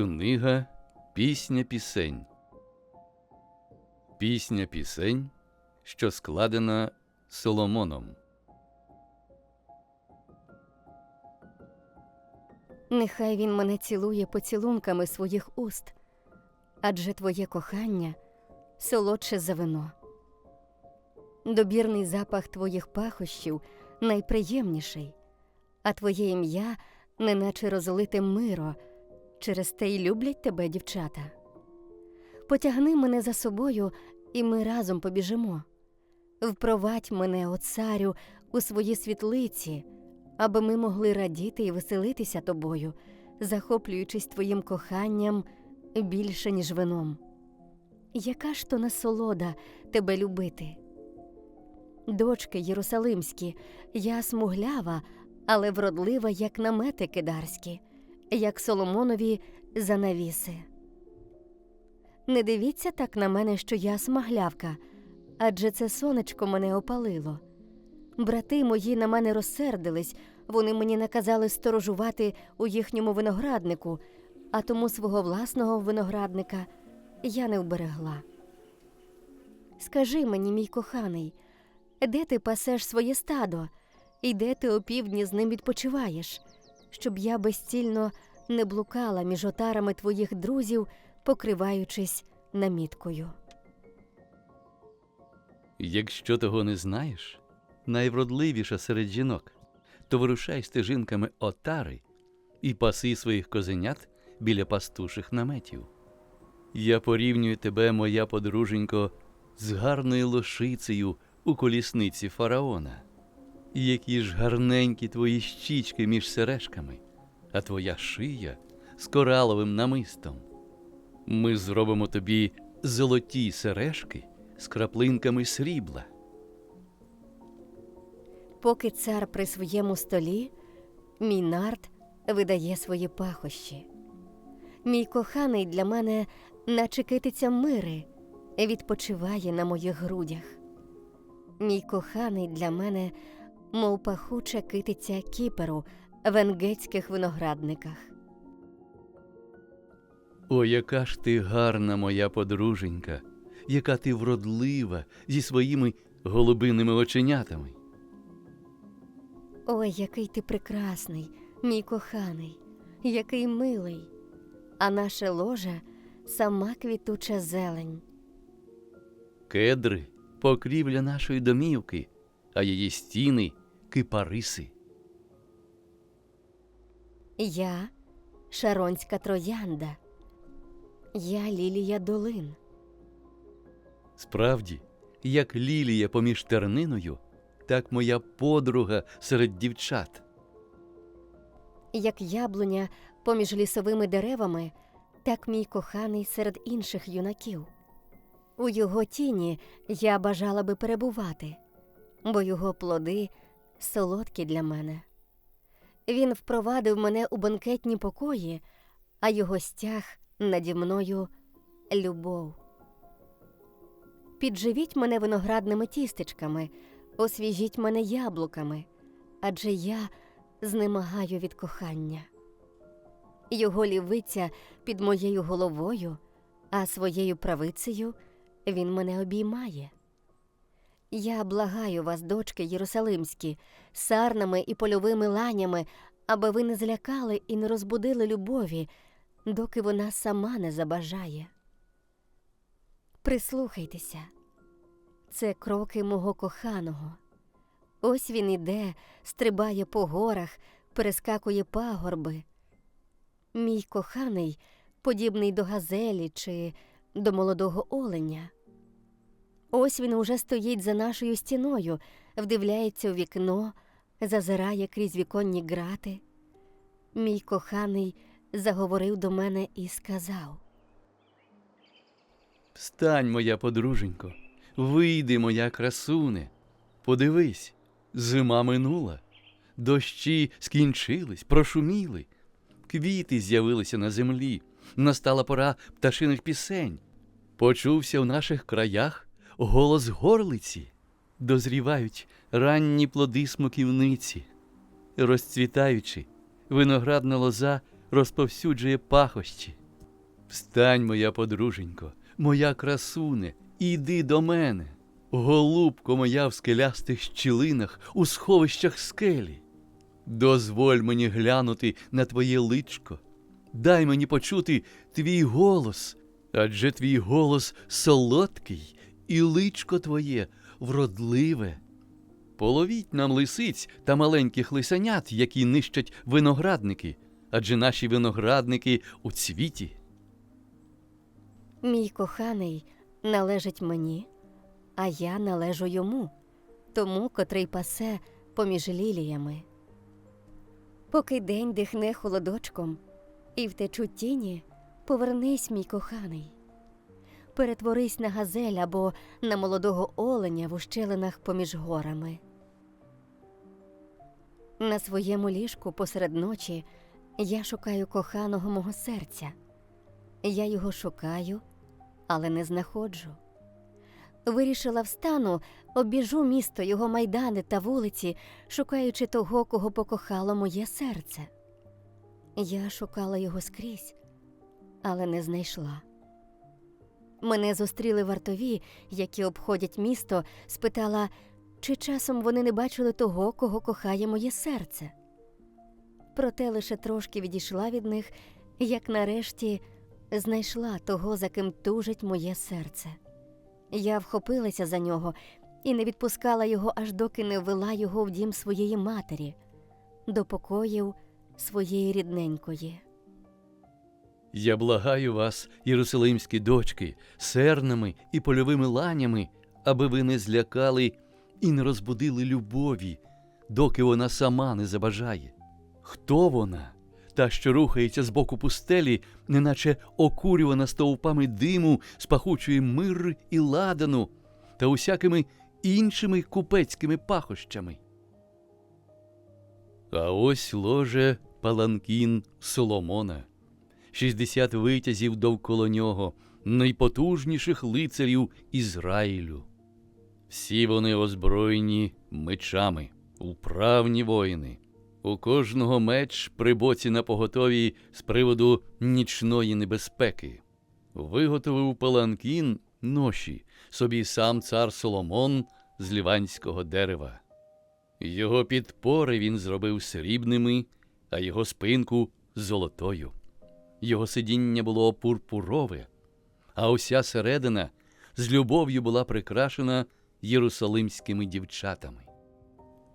Книга Пісня пісень. Пісня пісень, що складена Соломоном. Нехай він мене цілує поцілунками своїх уст, адже твоє кохання солодше за вино. Добірний запах твоїх пахощів найприємніший, а твоє ім'я, неначе розлите миро, через те й люблять тебе дівчата. Потягни мене за собою, і ми разом побіжимо. Впровадь мене, о царю, у свої світлиці, аби ми могли радіти і веселитися тобою, захоплюючись твоїм коханням більше, ніж вином. Яка ж то насолода тебе любити? Дочки Єрусалимські, я смуглява, але вродлива, як намети кидарські, як Соломонові занавіси. Не дивіться так на мене, що я смаглявка, адже це сонечко мене опалило. Брати мої на мене розсердились, вони мені наказали сторожувати у їхньому винограднику, а тому свого власного виноградника я не вберегла. Скажи мені, мій коханий, де ти пасеш своє стадо, і де ти опівдні з ним відпочиваєш, щоб я безцільно не блукала між отарами твоїх друзів, покриваючись наміткою. Якщо того не знаєш, найвродливіша серед жінок, то вирушай стежинками отари і паси своїх козенят біля пастуших наметів. Я порівнюю тебе, моя подруженько, з гарною лошицею у колісниці фараона. Які ж гарненькі твої щічки між сережками, а твоя шия з кораловим намистом. Ми зробимо тобі золоті сережки з краплинками срібла. Поки цар при своєму столі, мій нарт видає свої пахощі. Мій коханий для мене, наче китиця мири, відпочиває на моїх грудях. Мій коханий для мене, мов пахуча китиця кіперу в енгетських виноградниках. О, яка ж ти гарна, моя подруженька, яка ти вродлива зі своїми голубиними оченятами. Ой, який ти прекрасний, мій коханий, який милий, а наше ложе сама квітуча зелень. Кедри покрівля нашої домівки, а її стіни кипариси. Я шаронська троянда, я лілія долин. Справді, як лілія поміж терниною, так моя подруга серед дівчат. Як яблуня поміж лісовими деревами, так мій коханий серед інших юнаків. У його тіні я бажала би перебувати, бо його плоди солодкі для мене. Він впровадив мене у банкетні покої, а його стяг наді мною любов. Підживіть мене виноградними тістечками, освіжіть мене яблуками, адже я знемагаю від кохання. Його лівиця під моєю головою, а своєю правицею він мене обіймає. Я благаю вас, дочки Єрусалимські, сарнами і польовими ланями, аби ви не злякали і не розбудили любові, доки вона сама не забажає. Прислухайтеся, це кроки мого коханого. Ось він іде, стрибає по горах, перескакує пагорби. Мій коханий, подібний до газелі чи до молодого оленя. Ось він уже стоїть за нашою стіною, вдивляється у вікно, зазирає крізь віконні грати. Мій коханий заговорив до мене і сказав. Встань, моя подруженько, вийди, моя красуне. Подивись, зима минула, дощі скінчились, прошуміли, квіти з'явилися на землі, настала пора пташиних пісень. Почувся в наших краях голос горлиці, дозрівають ранні плоди смоківниці, розцвітаючи, виноградна лоза розповсюджує пахощі. Встань, моя подруженько, моя красуне, іди до мене. Голубко моя в скелястих щілинах, у сховищах скелі. Дозволь мені глянути на твоє личко. Дай мені почути твій голос, адже твій голос солодкий, і личко твоє вродливе. Половіть нам лисиць та маленьких лисенят, які нищать виноградники, адже наші виноградники у цвіті. Мій коханий належить мені, а я належу йому, тому, котрий пасе поміж ліліями. Поки день дихне холодочком і втечуть тіні, повернись, мій коханий. Перетворись на газель або на молодого оленя в ущелинах поміж горами. На своєму ліжку посеред ночі я шукаю коханого мого серця. Я його шукаю, але не знаходжу. Вирішила встану, обіжу місто, його майдани та вулиці, шукаючи того, кого покохало моє серце. Я шукала його скрізь, але не знайшла. Мене зустріли вартові, які обходять місто, спитала, чи часом вони не бачили того, кого кохає моє серце. Проте лише трошки відійшла від них, як нарешті знайшла того, за ким тужить моє серце. Я вхопилася за нього і не відпускала його, аж доки не ввела його в дім своєї матері, до покоїв своєї рідненької. Я благаю вас, єрусалимські дочки, сернами і польовими ланями, аби ви не злякали і не розбудили любові, доки вона сама не забажає. Хто вона? Та, що рухається з боку пустелі, неначе окурювана стовпами диму з пахучої мирри і ладану та усякими іншими купецькими пахощами. А ось ложе паланкін Соломона, шістдесят витязів довкола нього, найпотужніших лицарів Ізраїлю. Всі вони озброєні мечами, управні воїни. У кожного меч при боці на поготові з приводу нічної небезпеки. Виготовив паланкін ноші собі сам цар Соломон з ліванського дерева. Його підпори він зробив срібними, а його спинку золотою. Його сидіння було пурпурове, а уся середина з любов'ю була прикрашена єрусалимськими дівчатами.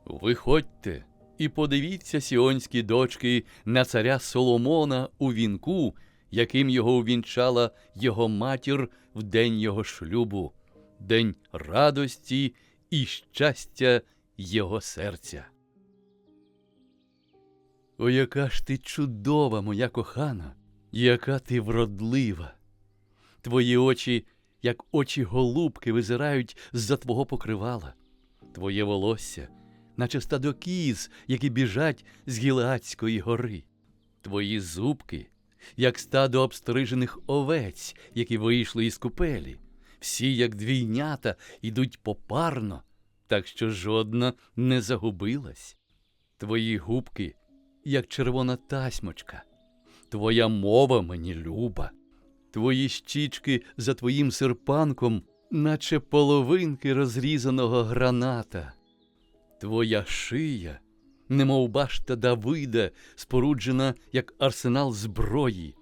Виходьте і подивіться, сіонські дочки, на царя Соломона у вінку, яким його увінчала його матір в день його шлюбу, день радості і щастя його серця. О, яка ж ти чудова, моя кохана, яка ти вродлива. Твої очі, як очі голубки, визирають з-за твого покривала, твоє волосся, наче стадо кіз, які біжать з Гілеадської гори, твої зубки, як стадо обстрижених овець, які вийшли із купелі, всі, як двійнята, ідуть попарно, так що жодна не загубилась. Твої губки, як червона тасьмочка, твоя мова мені люба, твої щічки за твоїм серпанком, наче половинки розрізаного граната, твоя шия, немов башта Давида, споруджена як арсенал зброї,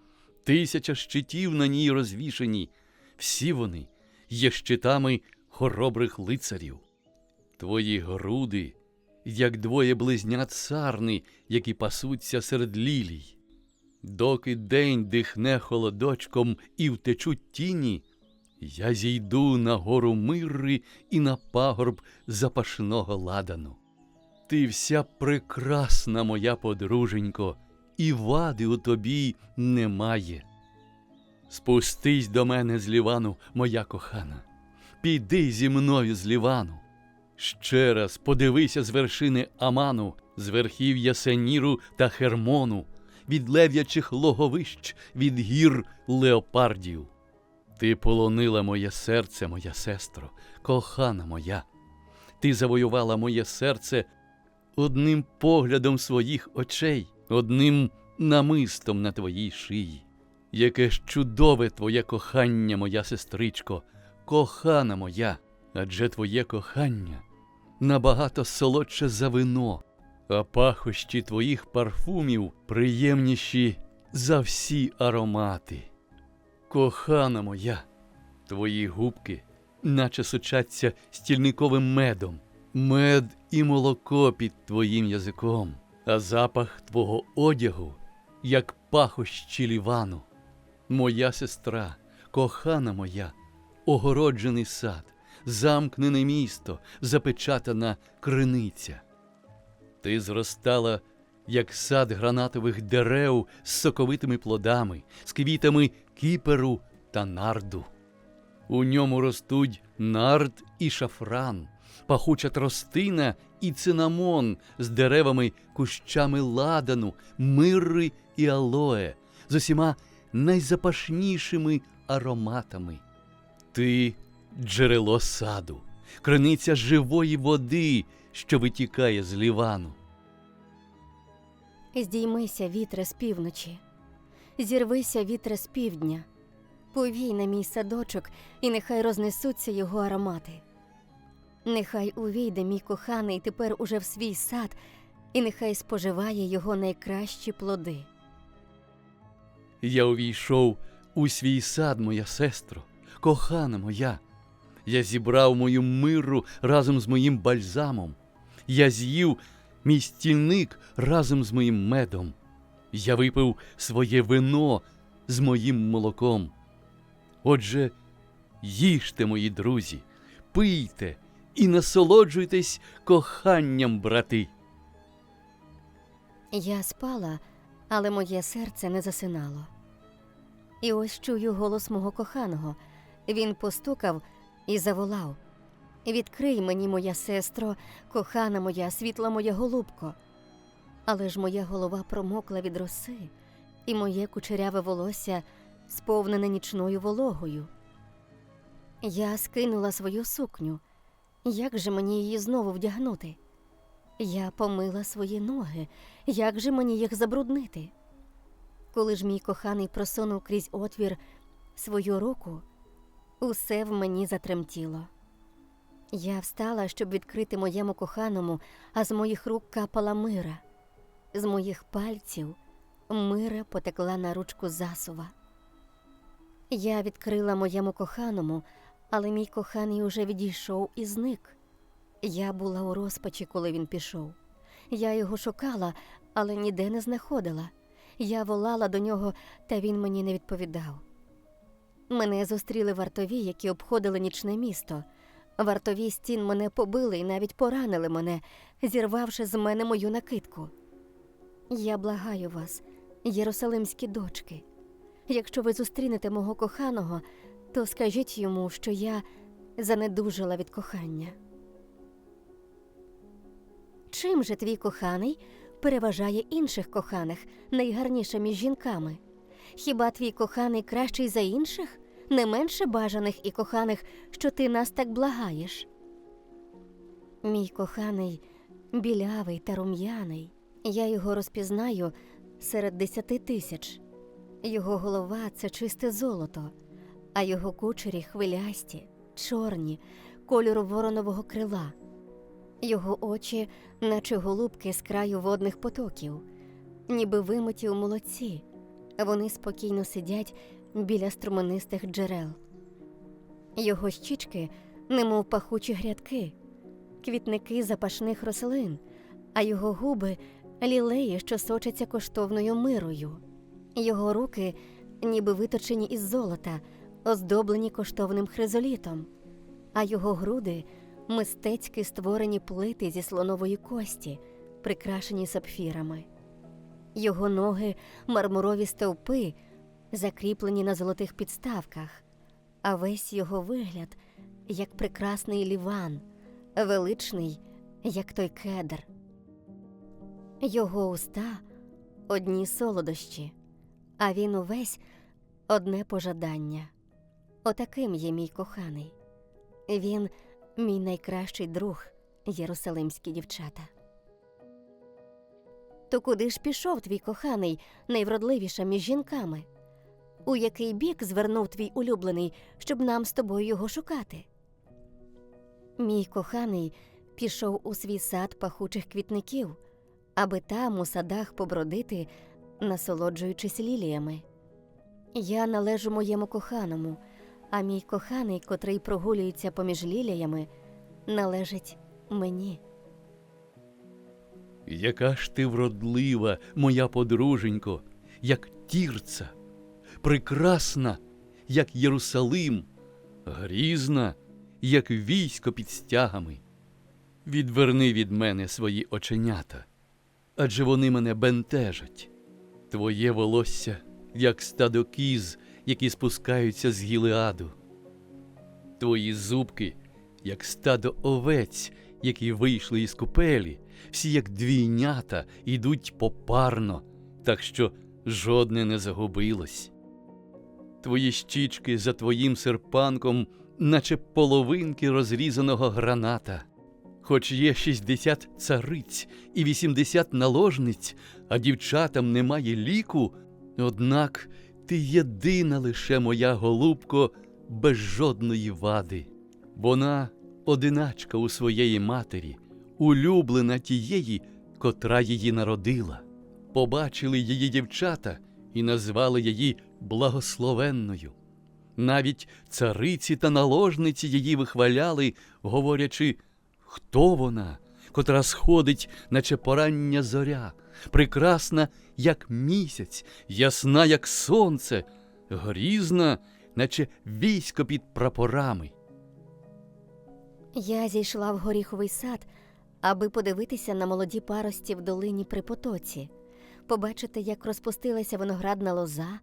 тисяча щитів на ній розвішені, всі вони є щитами хоробрих лицарів. Твої груди, як двоє близнят сарни, які пасуться серед лілій. Доки день дихне холодочком і втечуть тіні, я зійду на гору мирри і на пагорб запашного ладану. Ти вся прекрасна, моя подруженько, і вади у тобі немає. Спустись до мене з лівану, моя кохана, піди зі мною з лівану. Ще раз подивися з вершини Аману, з верхів Ясеніру та Хермону, від лев'ячих логовищ, від гір леопардів. Ти полонила моє серце, моя сестро, кохана моя. Ти завоювала моє серце одним поглядом своїх очей, одним намистом на твоїй шиї. Яке ж чудове твоє кохання, моя сестричко, кохана моя, адже твоє кохання набагато солодше за вино, а пахощі твоїх парфумів приємніші за всі аромати. Кохана моя, твої губки, наче сочаться стільниковим медом, мед і молоко під твоїм язиком, а запах твого одягу, як пахощі лівану. Моя сестра, кохана моя, огороджений сад, замкнене місто, запечатана криниця. Ти зростала, як сад гранатових дерев з соковитими плодами, з квітами кіперу та нарду. У ньому ростуть нард і шафран, пахуча тростина і цинамон з деревами, кущами ладану, мирри і алоє, з усіма найзапашнішими ароматами. Ти джерело саду, криниця живої води, що витікає з лівану. Здіймися, вітре з півночі, зірвися, вітре з півдня, повій на мій садочок, і нехай рознесуться його аромати. Нехай увійде мій коханий тепер уже в свій сад, і нехай споживає його найкращі плоди. Я увійшов у свій сад, моя сестро, кохана моя. Я зібрав мою миру разом з моїм бальзамом. Я з'їв мій стільник разом з моїм медом. Я випив своє вино з моїм молоком. Отже, їжте, мої друзі, пийте і насолоджуйтесь коханням, брати. Я спала, але моє серце не засинало. І ось чую голос мого коханого. Він постукав і заволав: Відкрий мені, моя сестро, кохана моя, світла моя голубко. Але ж моя голова промокла від роси, і моє кучеряве волосся сповнене нічною вологою. Я скинула свою сукню. Як же мені її знову вдягнути? Я помила свої ноги. Як же мені їх забруднити? Коли ж мій коханий просунув крізь отвір свою руку, усе в мені затремтіло. Я встала, щоб відкрити моєму коханому, а з моїх рук капала мира. З моїх пальців мира потекла на ручку засува. Я відкрила моєму коханому, але мій коханий уже відійшов і зник. Я була у розпачі, коли він пішов. Я його шукала, але ніде не знаходила. Я волала до нього, та він мені не відповідав. Мене зустріли вартові, які обходили нічне місто. Вартові стін мене побили і навіть поранили мене, зірвавши з мене мою накидку. Я благаю вас, єрусалимські дочки. Якщо ви зустрінете мого коханого, то скажіть йому, що я занедужила від кохання. Чим же твій коханий переважає інших коханих, найгарніше між жінками? Хіба твій коханий кращий за інших, не менше бажаних і коханих, що ти нас так благаєш? Мій коханий білявий та рум'яний, я його розпізнаю серед десяти тисяч. Його голова це чисте золото, а його кучері хвилясті, чорні, кольору воронового крила. Його очі, наче голубки з краю водних потоків, ніби вимиті у молоці. Вони спокійно сидять біля струменистих джерел. Його щічки, немов пахучі грядки, квітники запашних рослин, а його губи лілеї, що сочаться коштовною мирою. Його руки, ніби виточені із золота, оздоблені коштовним хризолітом, а його груди мистецьки створені плити зі слонової кості, прикрашені сапфірами. Його ноги мармурові стовпи, закріплені на золотих підставках, а весь його вигляд як прекрасний ліван, величний, як той кедр. Його уста одні солодощі, а він увесь одне пожадання. Отаким є мій коханий. Він мій найкращий друг, єрусалимські дівчата. То куди ж пішов твій коханий, найвродливіша між жінками? У який бік звернув твій улюблений, щоб нам з тобою його шукати. Мій коханий пішов у свій сад пахучих квітників, аби там у садах побродити, насолоджуючись ліліями. Я належу моєму коханому, а мій коханий, котрий прогулюється поміж ліліями, належить мені. Яка ж ти вродлива, моя подруженько, як тірца, прекрасна, як Єрусалим, грізна, як військо під стягами. Відверни від мене свої оченята, адже вони мене бентежать. Твоє волосся, як стадо кіз, які спускаються з Гілеаду. Твої зубки, як стадо овець, які вийшли із купелі, всі як двійнята йдуть попарно, так що жодне не загубилось. Твої щічки за твоїм серпанком, наче половинки розрізаного граната. Хоч є шістдесят цариць і вісімдесят наложниць, а дівчатам немає ліку, однак ти єдина лише моя голубко без жодної вади. Вона одиначка у своєї матері, улюблена тієї, котра її народила. Побачили її дівчата і назвали її благословенною. Навіть цариці та наложниці її вихваляли, говорячи, хто вона, котра сходить, наче порання зоря, прекрасна, як місяць, ясна, як сонце, грізна, наче військо під прапорами. Я зійшла в горіховий сад, аби подивитися на молоді парості в долині при потоці, побачити, як розпустилася виноградна лоза,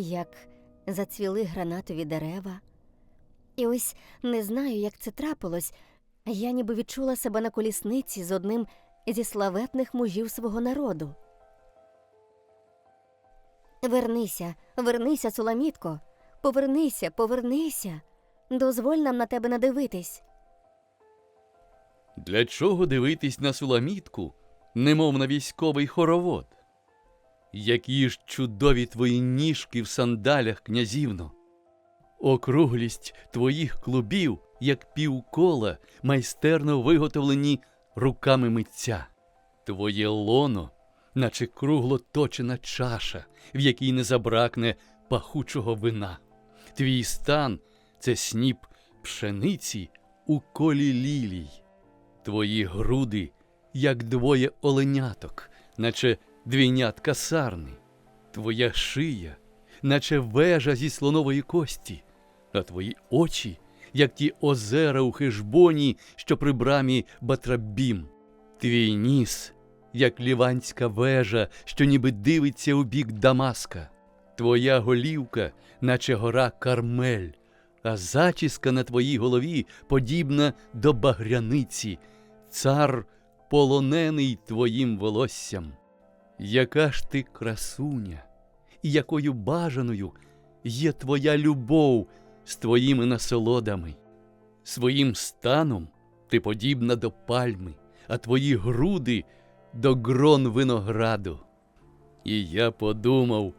як зацвіли гранатові дерева. І ось не знаю, як це трапилось. Я ніби відчула себе на колісниці з одним зі славетних мужів свого народу. Вернися, вернися, Суламітко, повернися, повернися. Дозволь нам на тебе надивитись. Для чого дивитись на суламітку, немов на військовий хоровод? Які ж чудові твої ніжки в сандалях, князівно! Округлість твоїх клубів, як півкола, майстерно виготовлені руками митця. Твоє лоно, наче кругло точена чаша, в якій не забракне пахучого вина. Твій стан це сніп пшениці у колі лілій. Твої груди, як двоє оленяток, наче двійнятка сарни, твоя шия, наче вежа зі слонової кості, а твої очі, як ті озера у хижбоні, що при брамі Батрабім, твій ніс, як ліванська вежа, що ніби дивиться у бік Дамаска, твоя голівка, наче гора Кармель, а зачіска на твоїй голові подібна до багряниці, цар полонений твоїм волоссям. Яка ж ти красуня, і якою бажаною є твоя любов з твоїми насолодами. Своїм станом ти подібна до пальми, а твої груди до грон винограду. І я подумав,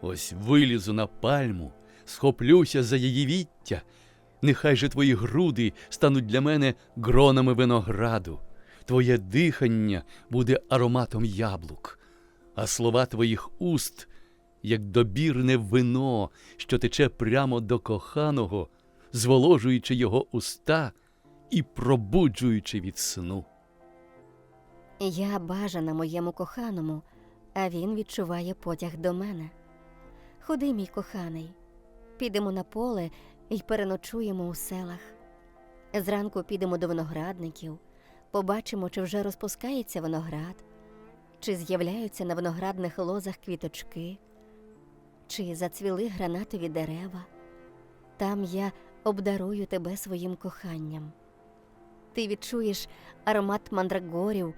ось вилізу на пальму, схоплюся за її віття, нехай же твої груди стануть для мене гронами винограду, твоє дихання буде ароматом яблук, а слова твоїх уст, як добірне вино, що тече прямо до коханого, зволожуючи його уста і пробуджуючи від сну. Я бажана моєму коханому, а він відчуває потяг до мене. Ходи, мій коханий, підемо на поле і переночуємо у селах. Зранку підемо до виноградників, побачимо, чи вже розпускається виноград, чи з'являються на виноградних лозах квіточки, чи зацвіли гранатові дерева. Там я обдарую тебе своїм коханням. Ти відчуєш аромат мандрагорів,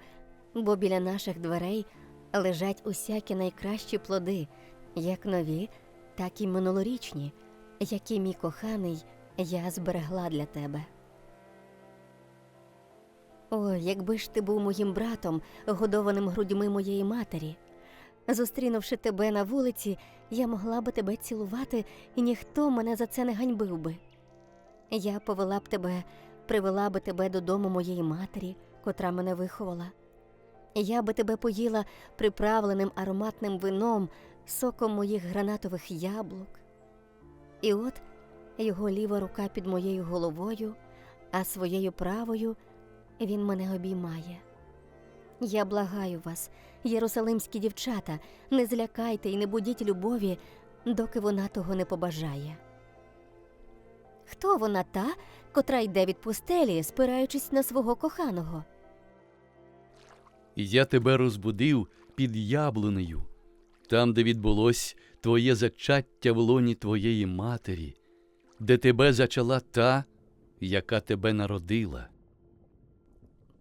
бо біля наших дверей лежать усякі найкращі плоди, як нові, так і минулорічні, які мій коханий я зберегла для тебе. О, якби ж ти був моїм братом, годованим грудьми моєї матері, Зустрінувши тебе на вулиці, я могла би тебе цілувати, і ніхто мене за це не ганьбив би. Я повела б тебе, привела би тебе додому моєї матері, котра мене виховала. Я би тебе поїла приправленим ароматним вином, соком моїх гранатових яблук. І от його ліва рука під моєю головою, а своєю правою він мене обіймає. Я благаю вас, єрусалимські дівчата, не злякайте і не будіть любові, доки вона того не побажає. Хто вона та, котра йде від пустелі, спираючись на свого коханого? Я тебе розбудив під яблунею, там, де відбулось твоє зачаття в лоні твоєї матері, де тебе зачала та, яка тебе народила.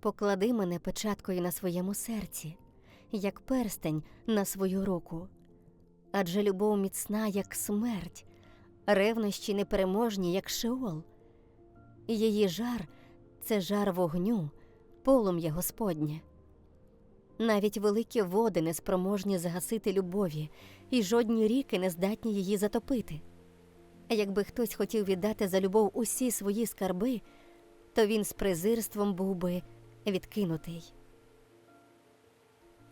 Поклади мене печаткою на своєму серці, як перстень на свою руку. Адже любов міцна, як смерть, ревнощі непереможні, як шеол. Її жар це жар вогню, полум'я Господнє. Навіть великі води не спроможні загасити любові, і жодні ріки не здатні її затопити. Якби хтось хотів віддати за любов усі свої скарби, то він з презирством був би відкинутий.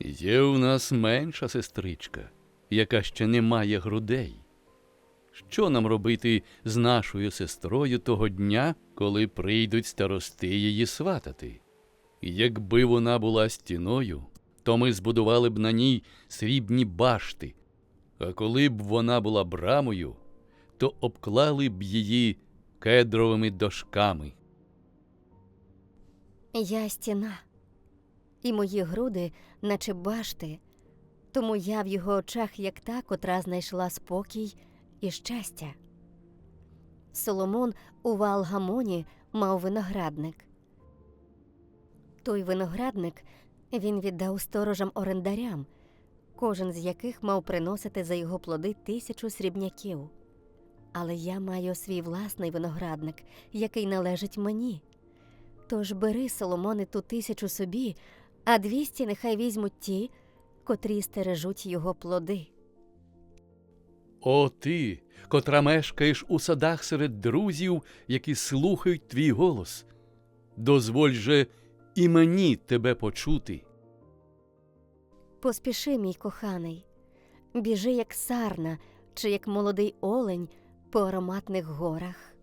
Є у нас менша сестричка, яка ще не має грудей. Що нам робити з нашою сестрою того дня, коли прийдуть старости її сватати? Якби вона була стіною, то ми збудували б на ній срібні башти, а коли б вона була брамою, то обклали б її кедровими дошками. Я стіна, і мої груди, наче башти, тому я в його очах, як та, котра знайшла спокій і щастя. Соломон у Ваалгамоні мав виноградник. Той виноградник він віддав сторожам орендарям, кожен з яких мав приносити за його плоди тисячу срібняків. Але я маю свій власний виноградник, який належить мені. Тож бери, Соломоне, ту тисячу собі, а двісті нехай візьмуть ті, котрі стережуть його плоди. О ти, котра мешкаєш у садах серед друзів, які слухають твій голос. Дозволь же і мені тебе почути. Поспіши, мій коханий, біжи, як сарна чи як молодий олень по ароматних горах.